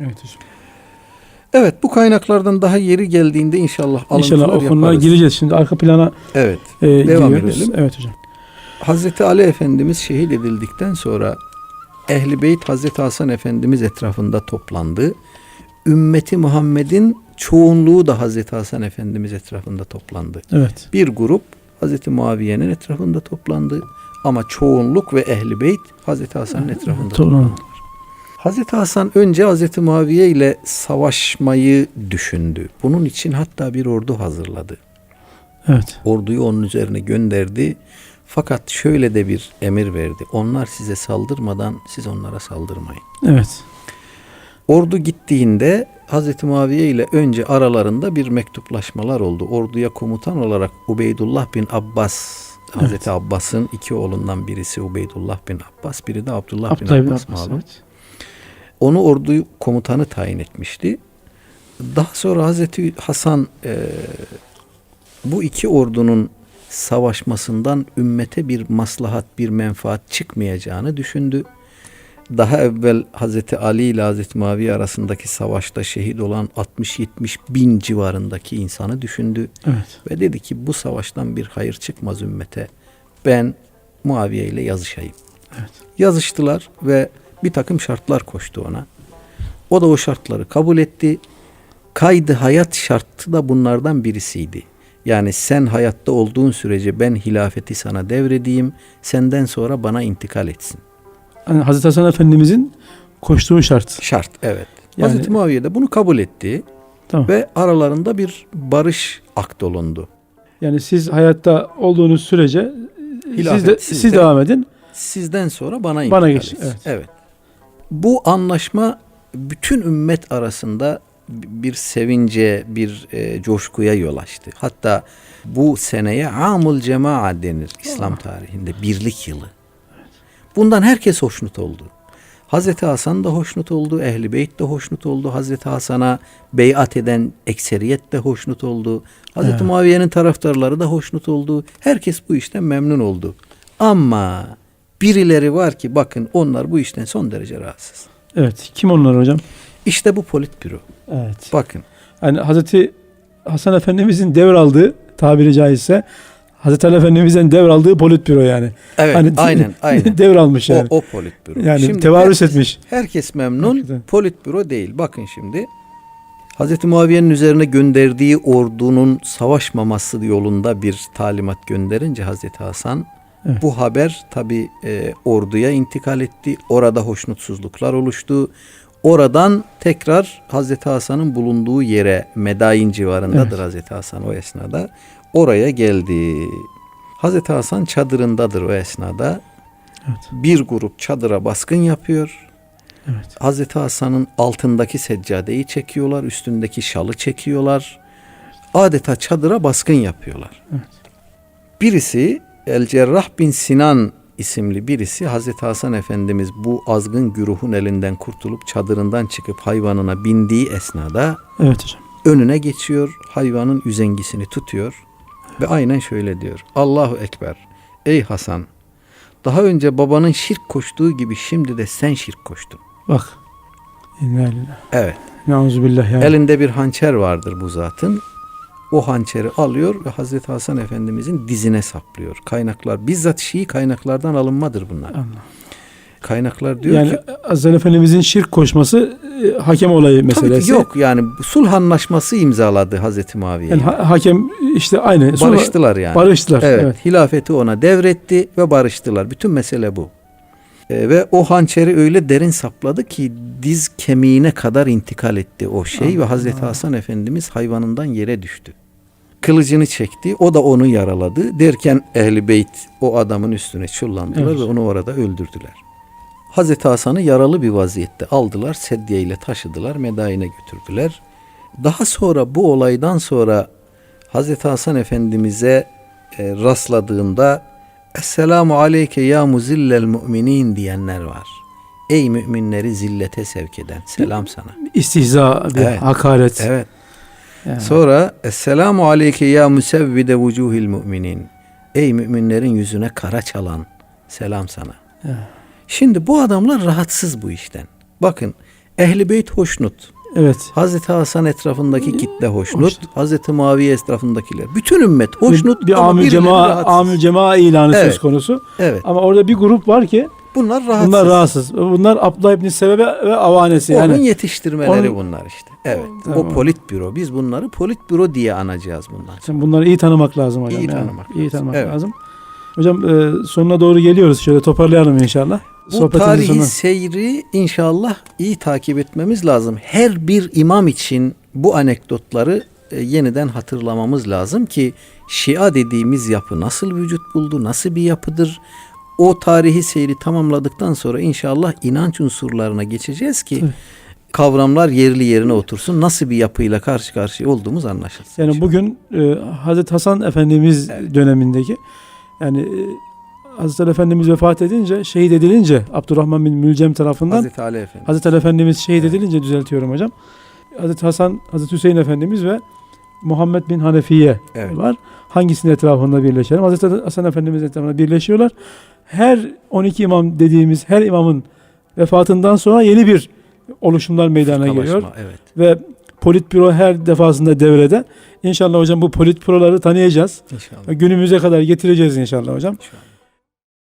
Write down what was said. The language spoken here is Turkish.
Evet hocam. Evet bu kaynaklardan daha yeri geldiğinde inşallah alıntılar İnşallah o konulara yaparız. gireceğiz. Şimdi arka plana Evet. e, Devam giriyoruz. edelim. Evet hocam. Hazreti Ali Efendimiz şehit edildikten sonra Ehli Beyt Hazreti Hasan Efendimiz etrafında toplandı. Ümmeti Muhammed'in çoğunluğu da Hazreti Hasan Efendimiz etrafında toplandı. Evet. Bir grup Hazreti Muaviye'nin etrafında toplandı. Ama çoğunluk ve Ehli Beyt Hazreti Hasan'ın etrafında toplandı. Hazreti Hasan önce Hazreti Muaviye ile savaşmayı düşündü. Bunun için hatta bir ordu hazırladı. Evet. Orduyu onun üzerine gönderdi. Fakat şöyle de bir emir verdi. Onlar size saldırmadan siz onlara saldırmayın. Evet. Ordu gittiğinde Hazreti Muaviye ile önce aralarında bir mektuplaşmalar oldu. Orduya komutan olarak Ubeydullah bin Abbas, Hazreti Abbas'ın iki oğlundan birisi Ubeydullah bin Abbas, biri de Abdullah, Abdullah bin bin Abbas Abbas. malum. Evet. Onu ordu komutanı tayin etmişti. Daha sonra Hazreti Hasan e, bu iki ordunun savaşmasından ümmete bir maslahat, bir menfaat çıkmayacağını düşündü. Daha evvel Hazreti Ali ile Hazreti Muaviye arasındaki savaşta şehit olan 60-70 bin civarındaki insanı düşündü. Evet. Ve dedi ki bu savaştan bir hayır çıkmaz ümmete. Ben Muaviye ile yazışayım. Evet. Yazıştılar ve bir takım şartlar koştu ona. O da o şartları kabul etti. Kaydı hayat şartı da bunlardan birisiydi. Yani sen hayatta olduğun sürece ben hilafeti sana devredeyim. Senden sonra bana intikal etsin. Yani Hazreti Hasan Efendimizin koştuğu şart. Şart evet. Yani- Hazreti Muaviye de bunu kabul etti Tamam. ve aralarında bir barış akt olundu. Yani siz hayatta olduğunuz sürece siz de sizde. siz devam edin. Sizden sonra bana intikal Bana geç, etsin. evet. Bu anlaşma bütün ümmet arasında bir sevince, bir e, coşkuya yol açtı. Hatta bu seneye Amul Cema'a denir İslam tarihinde birlik yılı. Bundan herkes hoşnut oldu. Hazreti Hasan da hoşnut oldu, Ehli Beyt de hoşnut oldu. Hazreti Hasan'a beyat eden ekseriyet de hoşnut oldu. Hazreti Evet. Muaviye'nin taraftarları da hoşnut oldu. Herkes bu işten memnun oldu. Ama birileri var ki bakın onlar bu işten son derece rahatsız. Evet. Kim onlar hocam? İşte bu politbüro. Evet. Bakın Yani Hazreti Hasan Efendimizin devraldığı tabiri caizse Hazreti Ali Efendimiz'den devraldığı politbüro yani. evet Hani aynen aynen. devralmış o, yani. o politbüro. yani tevarüs herkes, etmiş. Herkes memnun. Hakikaten. Politbüro değil. Bakın şimdi. Hazreti Muaviye'nin üzerine gönderdiği ordunun savaşmaması yolunda bir talimat gönderince Hazreti Hasan Evet. bu haber tabi orduya intikal etti. Orada hoşnutsuzluklar oluştu. Oradan tekrar Hazreti Hasan'ın bulunduğu yere Medain civarındadır Evet. Hazreti Hasan o esnada. Oraya geldi. Hazreti Hasan çadırındadır o esnada. Evet. Bir grup çadıra baskın yapıyor. Evet. Hazreti Hasan'ın altındaki seccadeyi çekiyorlar, üstündeki şalı çekiyorlar. Adeta çadıra baskın yapıyorlar. Evet. Birisi El Cerrah bin Sinan isimli birisi Hazreti Hasan Efendimiz bu azgın güruhun elinden kurtulup çadırından çıkıp hayvanına bindiği esnada Evet hocam. önüne geçiyor, hayvanın üzengisini tutuyor ve aynen şöyle diyor. Allahu Ekber. Ey Hasan, daha önce babanın şirk koştuğu gibi şimdi de sen şirk koştun. Bak. İnna lillahi. Evet. Nauzubillah yani. Elinde bir hançer vardır bu zatın. O hançeri alıyor ve Hazreti Hasan Efendimizin dizine saplıyor. Kaynaklar bizzat Şii kaynaklardan alınmadır bunlar. Allah. Kaynaklar diyor Yani ki Hazreti Ali Efendimizin şirk koşması e, hakem olayı tabii meselesi. yok yani sulh anlaşması imzaladı Hazreti Muaviye. Yani ha- hakem işte aynı. Barıştılar yani. Barıştılar. Evet, Evet. hilafeti ona devretti ve barıştılar. Bütün mesele bu. E, ve o hançeri öyle derin sapladı ki diz kemiğine kadar intikal etti o şey ve Hazreti Hasan Efendimiz hayvanından yere düştü. Kılıcını çekti, o da onu yaraladı. Derken Ehli Beyt o adamın üstüne çullandılar Evet. ve onu orada öldürdüler. Hazreti Hasan'ı yaralı bir vaziyette aldılar, sedye ile taşıdılar, Medain'e götürdüler. Daha sonra bu olaydan sonra Hazreti Hasan Efendimiz'e e, rastladığında Esselamu aleyke ya muzillel müminin diyenler var. Ey müminleri zillete sevk eden. Selam sana. İstihza, bir Evet. hakaret. Evet. Yani. Sonra Esselamu aleyke ya musevvide vucuhil müminin. Ey müminlerin yüzüne kara çalan. Selam sana. Evet. Şimdi bu adamlar rahatsız bu işten. Bakın Ehli Beyt hoşnut. Evet. Hazreti Hasan etrafındaki kitle hoşnut. Hazreti Muaviye etrafındakiler. Bütün ümmet hoşnut. bir amül birileri cema cema ilanı Evet. söz konusu. Evet. Ama orada bir grup var ki Bunlar rahatsız. bunlar rahatsız. Bunlar Abdullah İbni Sebebe ve avanesi Onun yani. yetiştirmeleri Onun- bunlar işte. Evet. Tamam. O politbüro. Biz bunları politbüro diye anacağız bunlar. Şimdi bunları iyi tanımak lazım hocam. İyi yani. tanımak İyi lazım. tanımak Evet. lazım. Hocam e, sonuna doğru geliyoruz. Şöyle toparlayalım inşallah. Bu tarihi sonuna. seyri inşallah iyi takip etmemiz lazım. Her bir imam için bu anekdotları e, yeniden hatırlamamız lazım ki Şia dediğimiz yapı nasıl vücut buldu, nasıl bir yapıdır? O tarihi seyri tamamladıktan sonra inşallah inanç unsurlarına geçeceğiz ki Tabii. kavramlar yerli yerine otursun. Nasıl bir yapıyla karşı karşıya olduğumuz anlaşılsın. Yani bugün e, Hazreti Hasan Efendimiz dönemindeki yani e, Hazreti Ali Efendimiz vefat edince, şehit edilince Abdurrahman bin Mülcem tarafından Hazreti, Hazreti Ali Efendi. Ali Efendimiz şehit Evet. edilince düzeltiyorum hocam. Hazreti Hasan, Hazreti Hüseyin Efendimiz ve Muhammed bin Hanefiye Evet. var. Hangisinin etrafında birleşelim? Hazreti Hasan Efendimiz etrafında birleşiyorlar. Her 12 imam dediğimiz her imamın vefatından sonra yeni bir oluşumlar meydana geliyor. Fırkalaşma, Evet. Ve politbüro her defasında devrede. İnşallah hocam bu politbüroları tanıyacağız. İnşallah. Günümüze kadar getireceğiz inşallah hocam. İnşallah.